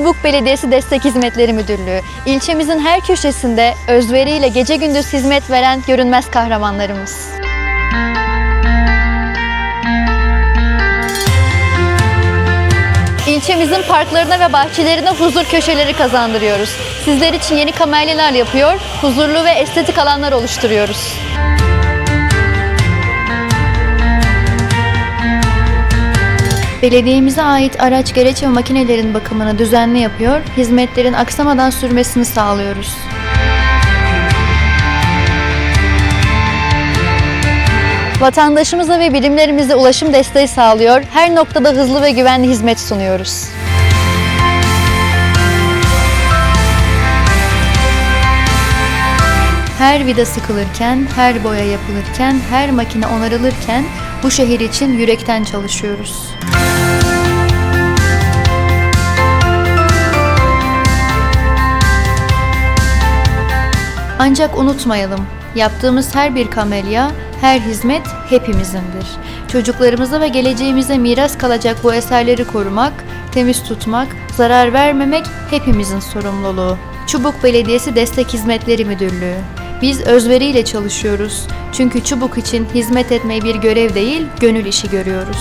Çubuk Belediyesi Destek Hizmetleri Müdürlüğü, ilçemizin her köşesinde özveriyle gece gündüz hizmet veren görünmez kahramanlarımız. İlçemizin parklarına ve bahçelerine huzur köşeleri kazandırıyoruz. Sizler için yeni kamelyalar yapıyor, huzurlu ve estetik alanlar oluşturuyoruz. Belediyemize ait araç, gereç ve makinelerin bakımını düzenli yapıyor, hizmetlerin aksamadan sürmesini sağlıyoruz. Vatandaşımıza ve birimlerimize ulaşım desteği sağlıyor, her noktada hızlı ve güvenli hizmet sunuyoruz. Her vida sıkılırken, her boya yapılırken, her makine onarılırken bu şehir için yürekten çalışıyoruz. Ancak unutmayalım, yaptığımız her bir kamelya, her hizmet hepimizindir. Çocuklarımıza ve geleceğimize miras kalacak bu eserleri korumak, temiz tutmak, zarar vermemek hepimizin sorumluluğu. Çubuk Belediyesi Destek Hizmetleri Müdürlüğü. Biz özveriyle çalışıyoruz. Çünkü çubuk için hizmet etmeyi bir görev değil, gönül işi görüyoruz.